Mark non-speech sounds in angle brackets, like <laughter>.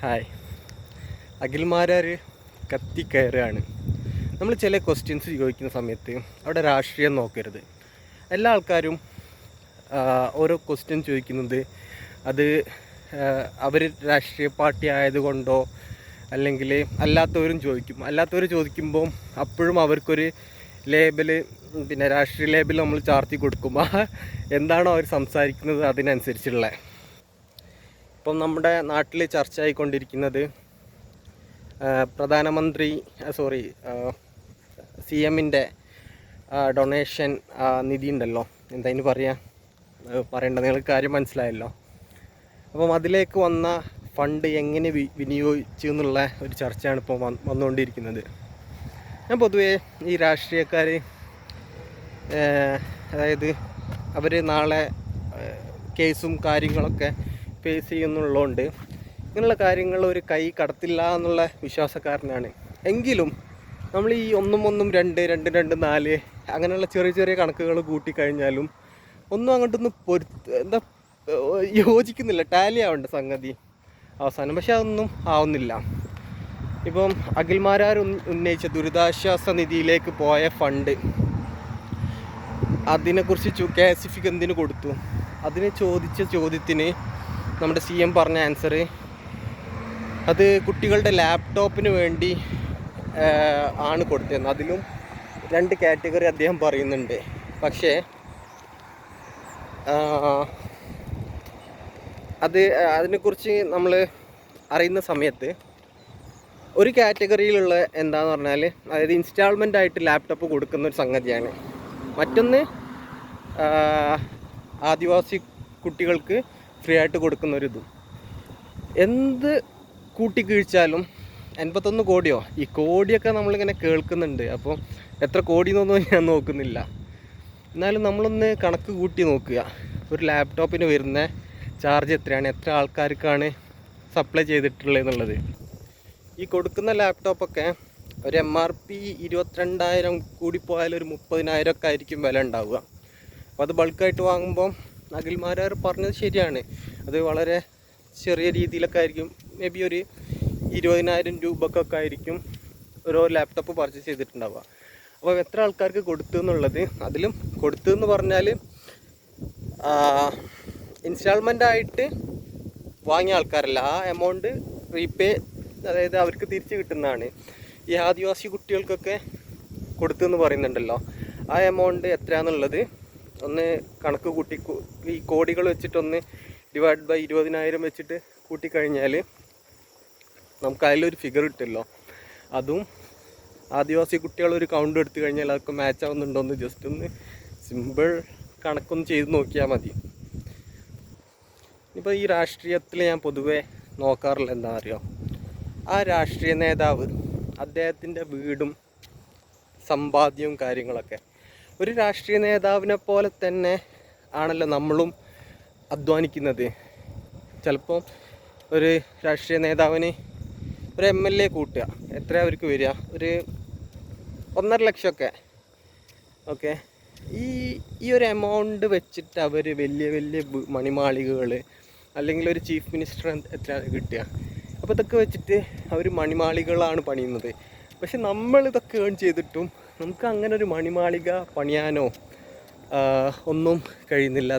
Hi Akhil Marar കത്തിക്കയറുകയാണ് നമ്മൾ ചില questions ചോദിക്കുന്ന സമയത്ത് അവിടെ രാഷ്ട്രീയം നോക്കരുത്. എല്ലാ ആൾക്കാരും ഓരോ ക്വസ്റ്റ്യൻ ചോദിക്കുന്നത് അത് അവർ രാഷ്ട്രീയ പാർട്ടി ആയതുകൊണ്ടോ അല്ലെങ്കിൽ അല്ലാത്തവരും ചോദിക്കും. അല്ലാത്തവർ ചോദിക്കുമ്പോൾ അപ്പോഴും അവർക്കൊരു ലേബൽ പിന്നെ രാഷ്ട്രീയ ലേബൽ നമ്മൾ ചാർത്തി കൊടുക്കുമ്പോൾ <laughs> എന്താണോ അവർ സംസാരിക്കുന്നത് അതിനനുസരിച്ചുള്ള ഇപ്പം നമ്മുടെ നാട്ടിൽ ചർച്ച ആയിക്കൊണ്ടിരിക്കുന്നത് പ്രധാനമന്ത്രി സോറി സി എമ്മിന്റെ ഡൊണേഷൻ നിധി ഉണ്ടല്ലോ എന്താ ഇനി പറയാ? പറയേണ്ട നിങ്ങൾക്ക് കാര്യം മനസ്സിലായല്ലോ. അപ്പം അതിലേക്ക് വന്ന ഫണ്ട് എങ്ങനെ വിനിയോഗിച്ചു എന്നുള്ള ഒരു ചർച്ചയാണ് ഇപ്പോൾ വന്ന് വന്നുകൊണ്ടിരിക്കുന്നത്. ഞാൻ പൊതുവേ ഈ രാഷ്ട്രീയക്കാർ അതായത് അവർ നാളെ കേസും കാര്യങ്ങളൊക്കെ ഫേസ് ചെയ്യുന്നുള്ളതുകൊണ്ട് ഇങ്ങനെയുള്ള കാര്യങ്ങൾ ഒരു കൈ കടത്തില്ല എന്നുള്ള വിശ്വാസക്കാരനാണ്. എങ്കിലും നമ്മൾ ഈ ഒന്നും ഒന്നും രണ്ട് രണ്ട് രണ്ട് നാല് അങ്ങനെയുള്ള ചെറിയ ചെറിയ കണക്കുകൾ കൂട്ടിക്കഴിഞ്ഞാലും ഒന്നും അങ്ങോട്ടൊന്നും പൊരുത്ത് എന്താ യോജിക്കുന്നില്ല ടാലി ആവേണ്ട സംഗതി അവസാനം. പക്ഷെ അതൊന്നും ആവുന്നില്ല. ഇപ്പം അഖിൽമാരാർ ഉന്ന- ഉന്നയിച്ച ദുരിതാശ്വാസ നിധിയിലേക്ക് പോയ ഫണ്ട് അതിനെക്കുറിച്ച് കെ എസ് എഫിക്ക് എന്തിനു കൊടുത്തു? അതിനെ ചോദിച്ച ചോദ്യത്തിന് നമ്മുടെ സി എം പറഞ്ഞ ആൻസർ അത് കുട്ടികളുടെ ലാപ്ടോപ്പിന് വേണ്ടി ആണ് കൊടുത്തിരുന്നത്. അതിലും രണ്ട് കാറ്റഗറി അദ്ദേഹം പറയുന്നുണ്ട്. പക്ഷേ അത് അതിനെക്കുറിച്ച് നമ്മൾ അറിയുന്ന സമയത്ത് ഒരു കാറ്റഗറിയിലുള്ള എന്താന്ന് പറഞ്ഞാൽ അതായത് ഇൻസ്റ്റാൾമെന്റ് ആയിട്ട് ലാപ്ടോപ്പ് കൊടുക്കുന്ന ഒരു സംഗതിയാണ്. മറ്റൊന്ന് ആദിവാസി കുട്ടികൾക്ക് ഫ്രീ ആയിട്ട് കൊടുക്കുന്ന ഒരു ഇതും എന്ത് കൂട്ടിക്കിഴിച്ചാലും എൺപത്തൊന്ന് കോടിയോ? ഈ കോടിയൊക്കെ നമ്മളിങ്ങനെ കേൾക്കുന്നുണ്ട്. അപ്പോൾ എത്ര കോടി എന്നൊന്നും ഞാൻ നോക്കുന്നില്ല. എന്നാലും നമ്മളൊന്ന് കണക്ക് കൂട്ടി നോക്കുക. ഒരു ലാപ്ടോപ്പിന് വരുന്ന ചാർജ് എത്രയാണ്? എത്ര ആൾക്കാർക്കാണ് സപ്ലൈ ചെയ്തിട്ടുള്ളത് എന്നുള്ളത് ഈ കൊടുക്കുന്ന ലാപ്ടോപ്പൊക്കെ ഒരു എം ആർ പി ഇരുപത്തിരണ്ടായിരം കൂടിപ്പോയാൽ ഒരു മുപ്പതിനായിരം ഒക്കെ ആയിരിക്കും വില ഉണ്ടാവുക. അപ്പോൾ അത് ബൾക്കായിട്ട് വാങ്ങുമ്പോൾ അഖിൽമാരാർ പറഞ്ഞത് ശരിയാണ്. അത് വളരെ ചെറിയ രീതിയിലൊക്കെ ആയിരിക്കും. മേ ബി ഒരു ഇരുപതിനായിരം രൂപക്കൊക്കെ ആയിരിക്കും ഓരോ ലാപ്ടോപ്പ് പർച്ചേസ് ചെയ്തിട്ടുണ്ടാവുക. അപ്പോൾ എത്ര ആൾക്കാർക്ക് കൊടുത്തു എന്നുള്ളത് അതിലും കൊടുത്തു എന്ന് പറഞ്ഞാൽ ഇൻസ്റ്റാൾമെന്റ് ആയിട്ട് വാങ്ങിയ ആൾക്കാരല്ല. ആ എമൗണ്ട് റീപേ അതായത് അവർക്ക് തിരിച്ചു കിട്ടുന്നതാണ്. ഈ ആദിവാസി കുട്ടികൾക്കൊക്കെ കൊടുത്തു എന്ന് പറയുന്നുണ്ടല്ലോ. ആ എമൗണ്ട് എത്രയാണെന്നുള്ളത് ഒന്ന് കണക്ക് കൂട്ടി ഈ കോടികൾ വെച്ചിട്ടൊന്ന് ഡിവൈഡ് ബൈ ഇരുപതിനായിരം വെച്ചിട്ട് കൂട്ടിക്കഴിഞ്ഞാൽ നമുക്ക് അതിലൊരു ഫിഗർ കിട്ടുമല്ലോ അതും ആദിവാസി കുട്ടികൾ ഒരു കൗണ്ട് എടുത്തു കഴിഞ്ഞാൽ അതൊക്കെ മാച്ച് ആവുന്നുണ്ടോ എന്ന് ജസ്റ്റ് ഒന്ന് സിമ്പിൾ കണക്കൊന്ന് ചെയ്ത് നോക്കിയാൽ മതി. ഇപ്പോൾ ഈ രാഷ്ട്രീയത്തിൽ ഞാൻ പൊതുവെ നോക്കാറില്ല എന്താ അറിയോ? ആ രാഷ്ട്രീയ നേതാവ് അദ്ദേഹത്തിന്റെ വീടും സമ്പാദ്യവും കാര്യങ്ങളൊക്കെ ഒരു രാഷ്ട്രീയ നേതാവിനെ പോലെ തന്നെ ആണല്ലോ നമ്മളും അധ്വാനിക്കുന്നത്. ചിലപ്പോൾ ഒരു രാഷ്ട്രീയ നേതാവിന് ഒരു എം എൽ എ കൂട്ടുക. എത്ര അവർക്ക് വരിക? ഒരു ഒന്നര ലക്ഷമൊക്കെ. ഓക്കെ. ഈ ഈ ഒരു എമൗണ്ട് വെച്ചിട്ട് അവർ വലിയ വലിയ മണിമാളികകൾ അല്ലെങ്കിൽ ഒരു ചീഫ് മിനിസ്റ്റർ എത്ര കിട്ടുക? അപ്പോൾ ഇതൊക്കെ വെച്ചിട്ട് അവർ മണിമാളികളാണ് പണിയുന്നത്. പക്ഷെ നമ്മൾ ഇതൊക്കെ ഏൺ ചെയ്തിട്ടും നമുക്ക് അങ്ങനെ ഒരു മണിമാളിക പണിയാനോ ഒന്നും കഴിയുന്നില്ല.